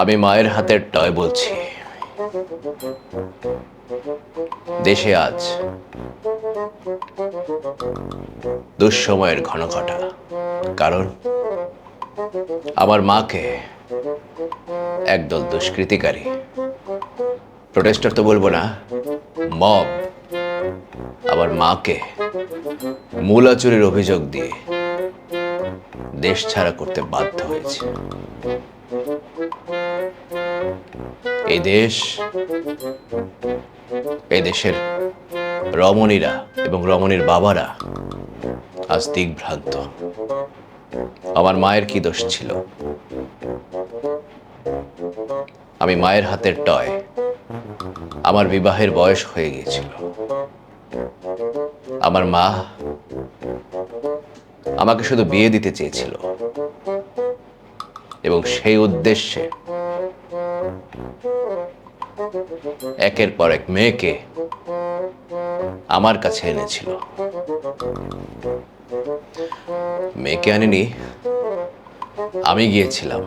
আমি মায়ের হাতের টয় বলছি। দেশে আজ দুঃসময়ের ঘন ঘটা। কারণ আমার মাকে একদল দুষ্কৃতিকারী। প্রোটেস্টার তো বলব না, মব আমার মাকে মূলা চুরির অভিযোগ দিয়ে দেশ ছাড়া করতে বাধ্য হয়েছে। এই দেশ, এই দেশের রমণীরা এবং রমণীর বাবারা আজ দিগ্ভ্রান্ত আমার মায়ের কি দোষ ছিল? আমি মায়ের হাতের টয়। আমার বিবাহের বয়স হয়ে গিয়েছিল। আমার মা আমাকে শুধু বিয়ে দিতে চেয়েছিল। এবং সেই উদ্দেশ্যে একের পর এক মেয়েকে আমার কাছে এনেছিল। মেয়েকে আনেনি, আমি গিয়েছিলাম।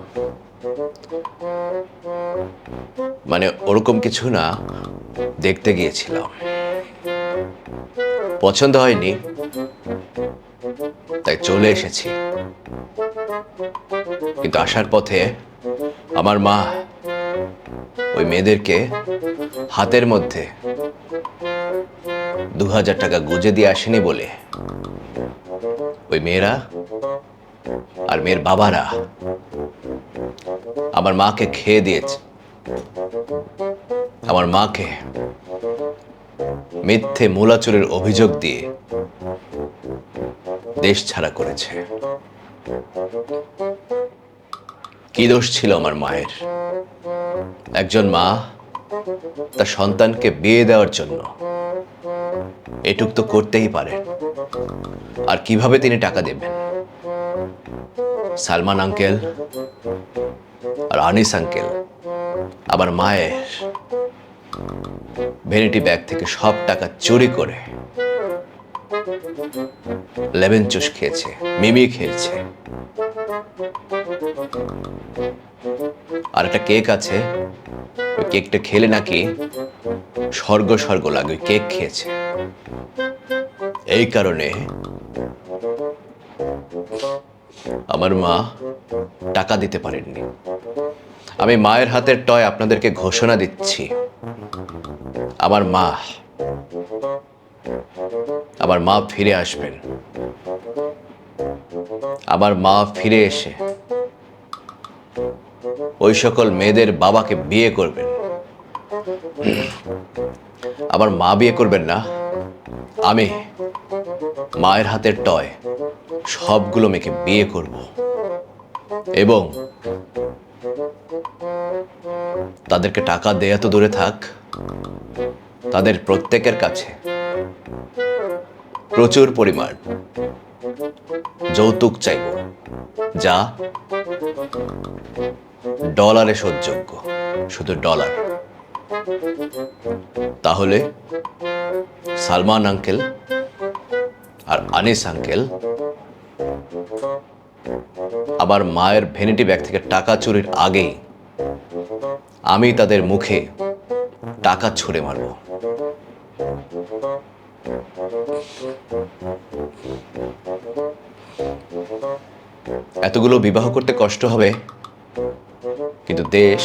মানে ওরকম কিছু না, দেখতে গিয়েছিলাম। পছন্দ হয়নি, তাই চলে এসেছি। কিন্তু আসার পথে আমার মা ওই মেয়েদেরকে হাতের মধ্যে দু হাজার টাকা গুজে দিয়ে আসেনি বলে ওই মেয়েরা আর মেয়ের বাবারা আমার মাকে খেয়ে দিয়েছে। আমার মাকে মিথ্যে মূলাচুরের অভিযোগ দিয়ে দেশ ছাড়া করেছে। কি দোষ ছিল আমার মায়ের? একজন মা তার সন্তানকে বিয়ে দেওয়ার জন্য এটুক তো করতেই পারে। আর কীভাবে তিনি টাকা দেবেন? সালমান আঙ্কেল আর আনিস আঙ্কেল, আবার মায়ের ভ্যানিটি ব্যাগ থেকে সব টাকা চুরি করে লেমন জুস খেয়েছে, মিমি খেয়েছে। আর একটা কেক আছে। ওই কেকটা খেলে নাকি স্বর্গ স্বর্গ লাগে, ওই কেক খেয়েছে। এই কারণে আমার মা টাকা দিতে পারেননি। আমি মায়ের হাতের টয় আপনাদেরকে ঘোষণা দিচ্ছি। আমার মা আমার মা ফিরে আসবেন। আমার মা ফিরে এসে ওই সকল মেয়েদের বাবাকে বিয়ে করবেন। আমার মা বিয়ে করবেন না। আমি মায়ের হাতের টয়, সবগুলো মেয়েকে বিয়ে করব। এবং তাদেরকে টাকা দেয়া তো দূরে থাক, তাদের প্রত্যেকের কাছে প্রচুর পরিমাণ যৌতুক চাইব। যা ডলারে শোধযোগ্য, শুধু ডলার। তাহলে সালমান আঙ্কেল আর আনিস আঙ্কেল আবার মায়ের ভেনিটি ব্যাগ থেকে টাকা চুরির আগেই আমি তাদের মুখে টাকা ছুঁড়ে মারব। এতগুলো বিবাহ করতে কষ্ট হবে, কিন্তু দেশ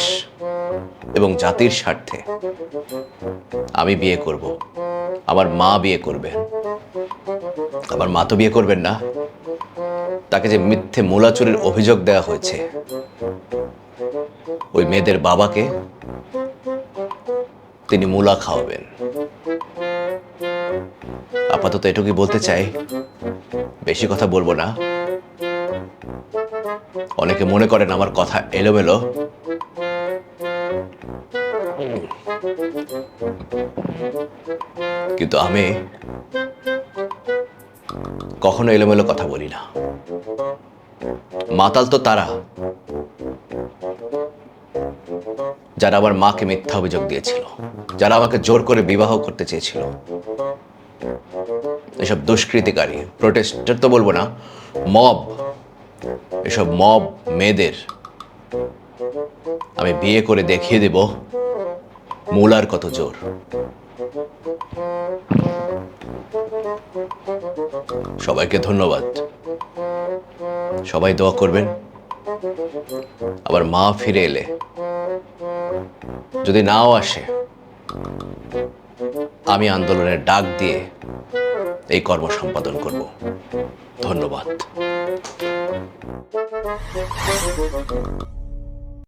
এবং জাতির স্বার্থে আমি বিয়ে করব। আমার মা বিয়ে করবেন। আমার মা তো বিয়ে করবেন না। তাকে যে মিথ্যে মূলাচুরির অভিযোগ দেওয়া হয়েছে, ওই মেয়েদের বাবাকে তিনি মূলা খাওয়াবেন। আপাতত এটুকুই বলতে চাই। বেশি কথা বলব না। অনেকে মনে করেন আমার কথা এলোমেলো। কিন্তু আমি কখনো এলোমেলো কথা বলি না। মাতাল তো তারা, যারা আমার মাকে মিথ্যা অভিযোগ দিয়েছিল, যারা আমাকে জোর করে বিবাহ করতে চেয়েছিল। এসব দুষ্কৃতিকারী প্রোটেস্টার তো বলব না মব এসব মব মেয়েদের আমি বিয়ে করে দেখিয়ে দেব মূলার কত জোর। সবাইকে ধন্যবাদ। সবাই দোয়া করবেন। আবার মা ফিরে এলে। যদি নাও আসে, আমি আন্দোলনের ডাক দিয়ে এই কর্ম সম্পাদন করব। ধন্যবাদ।